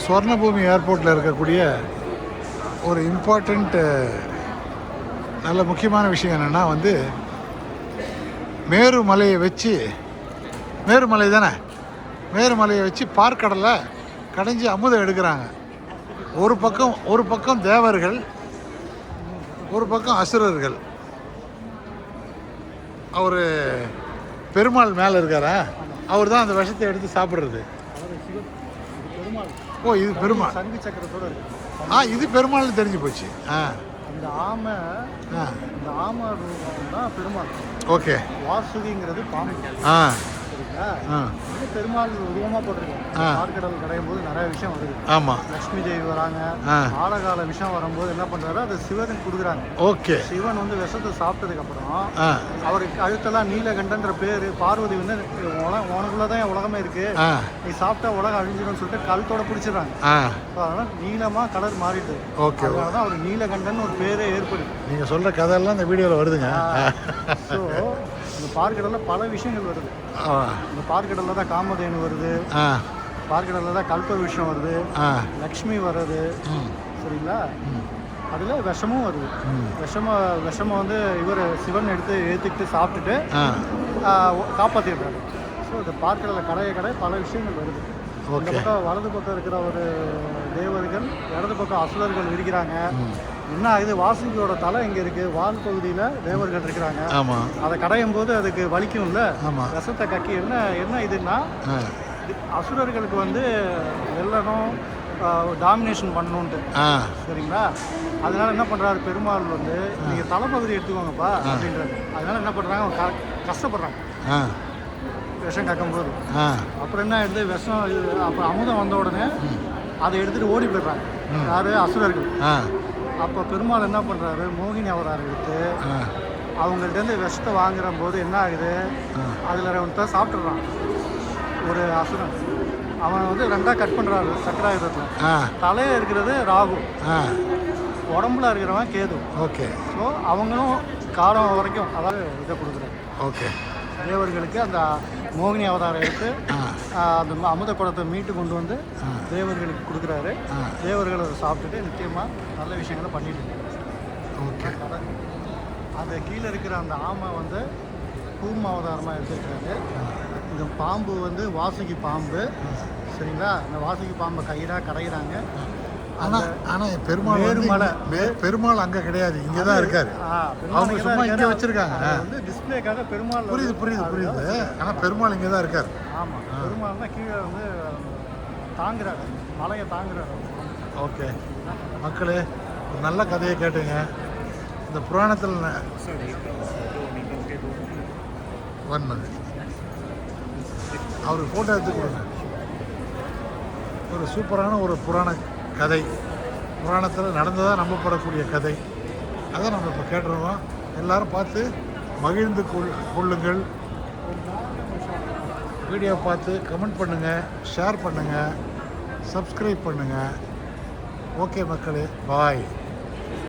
ஸ்வர்ணபூமி ஏர்போர்ட்டில் இருக்கக்கூடிய ஒரு இம்பார்ட்டண்ட் நல்ல முக்கியமான விஷயம் என்னென்னா வந்து மேருமலையை வச்சு மேருமலை தானே? மேருமலையை வச்சு பார்க்கடலை கடைஞ்சி அமுதம் எடுக்கிறாங்க. ஒரு பக்கம் ஒரு பக்கம் தேவர்கள் ஒரு பக்கம் அசுரர்கள். அவர் பெருமாள் மேலே இருக்காரா? அவர் தான் அந்த விஷத்தை எடுத்து சாப்பிட்றது. ஓ இது பெருமாள். சங்கு சக்கரத்தோட இருக்கு. ஆ இது பெருமாள்னு தெரிஞ்சு போச்சு. ஆ. இந்த ஆமை இந்த ஆமை ரூபம் தான் பெருமாள். ஓகே. வாசுகிங்கிறது பாம்பு. ஆ. சரிங்களா? இது பெருமாள் உருவமாக போட்டிருக்கோம் ஆ. பார்க்கடல் கடையும் போது நிறைய விஷயம் வருது. ஆமாம் லக்ஷ்மி தேவி வராங்க. ஆழகால விஷம் வரும்போது என்ன பண்றாரு? அது சிவனுக்கு கொடுக்குறாங்க. ஓகே. சிவன் வந்து விஷத்தை சாப்பிட்டதுக்கு அப்புறம் அவருக்கு கழுத்தெல்லாம் நீலகண்டன்ற பேரு. பார்வதி வந்து உனக்குள்ளதான் உலகமே இருக்கு. நீ சாப்பிட்டா உலகம் அழிஞ்சிடும்னு சொல்லிட்டு கழுத்தோட பிடிச்சிடுறாங்க. அதனால நீளமா கலர் மாறிடுது ஓகே. அதனால தான் அவர் நீலகண்டன் ஒரு பேரே ஏற்படுது. நீங்கள் சொல்கிற கதையெல்லாம் இந்த வீடியோவில் வருதுங்க. ஸோ இந்த பார்க்கடல்ல பல விஷயங்கள் வருது. இந்த பார்க்கடல்ல தான் காமதேனு வருது. பார்க்கடல்ல தான் கல்ப விஷம் வருது. லக்ஷ்மி வருது ம். சரிங்களா? அதில் விஷமும் வருது. விஷம விஷமம் வந்து இவர் சிவன் எடுத்து ஏற்றுக்கிட்டு சாப்பிட்டுட்டு காப்பாற்றிடுறாரு ஸோ இந்த பார்க்கடல கடைய கடை பல விஷயங்கள் வருது. இந்த பக்கம் வலது பக்கம் இருக்கிற ஒரு தேவர்கள் இடது பக்கம் அசுரர்கள் இருக்கிறாங்க. என்ன ஆகுது? வாசுகியோட தலை இங்கே இருக்கு? வால் பகுதியில் தேவர்கள் இருக்கிறாங்க. ஆமாம் அதை கடையும் போது அதுக்கு வலிக்கும்ல? ஆமாம் விஷத்தை கக்கி என்ன என்ன இதுன்னா அசுரர்களுக்கு வந்து வெல்லணும் டாமினேஷன் பண்ணணுன்ட்டு சரிங்களா? அதனால என்ன பண்றாரு? பெருமாள் வந்து நீங்க தலைப்பகுதி எடுத்துக்கோங்கப்பா அப்படின்றாரு. அதனால என்ன பண்றாங்க? அவங்க க- கஷ்டப்படுறாங்க விஷம் கக்கும்போது. ஆ. அப்புறம் என்ன ஆயிடுது? விஷம் அப்புறம் அமுதம் வந்த உடனே அதை எடுத்துட்டு ஓடி போயிடுறாங்க. யாரு? அசுரர்கள். அப்போ பெருமாள் என்ன பண்றாரு? மோகினி அவதாரம் எடுத்து ஆ. அவங்கள்ட்ட இருந்து விஷத்தை வாங்குற போது என்ன ஆகுது. அதில் ஒருத்தர் சாப்பிட்றான் ஒரு அசுரன். அவன் வந்து ரெண்டாக கட் பண்ணுறாரு சக்கராயுதத்தில். தலையில் இருக்கிறது ராகு. உடம்புல இருக்கிறவன் கேது. ஓகே. ஸோ அவங்களும் காலம் வரைக்கும் அதாவது இதை கொடுக்குறாங்க. ஓகே. தேவர்களுக்கு அந்த மோகினி அவதாரம் எடுத்து அந்த அமுத குடத்தை மீட்டு கொண்டு வந்து. தேவர்களுக்கு கொடுக்குறாரு. தேவர்கள் அதை சாப்பிட்டுட்டு நிச்சயமாக நல்ல விஷயங்களை பண்ணிட்டு இருக்காங்க. ஓகே. அந்த கீழே இருக்கிற அந்த ஆமை வந்து கூர்ம அவதாரமாக எடுத்துருக்காரு. இந்த பாம்பு வந்து வாசுகி பாம்பு. சரிங்களா? இந்த வாசுகி பாம்பை கயிறாக கடையிறாங்க ஆனால் ஆனால் பெருமாள் வந்து மேருமலை. இங்க- மே- பெருமாள் அங்கே கிடையாது. இங்கே தான் இருக்காரு. அவங்க சும்மா இங்கே. வச்சிருக்காங்க. வந்து டிஸ்பிளேக்காக பெருமாள் புரியுது புரியுது புரியுது. ஆனால் பெருமாள் இங்கே தான் இருக்கார். ஆமாம் பெருமாள் தான் கீழே வந்து தாங்குறாரு. மலையை தாங்குறாரு ஓகே. மக்களே ஒரு நல்ல கதையை கேட்டுங்க. இந்த புராணத்தில் ஒன் மினிட் அவருக்கு ஃபோட்டோ எடுத்து கொடுங்க. ஒரு சூப்பரான ஒரு புராண கதை. புராணத்தில் நடந்ததாக நம்பப்படக்கூடிய கதை. அதை நம்ம இப்போ கேட்டுருவோம் எல்லாரும் பார்த்து மகிழ்ந்து கொள் கொள்ளுங்கள். வீடியோ பார்த்து கமெண்ட் பண்ணுங்கள் ஷேர் பண்ணுங்கள் சப்ஸ்கிரைப் பண்ணுங்கள் ஓகே மக்களே பாய்.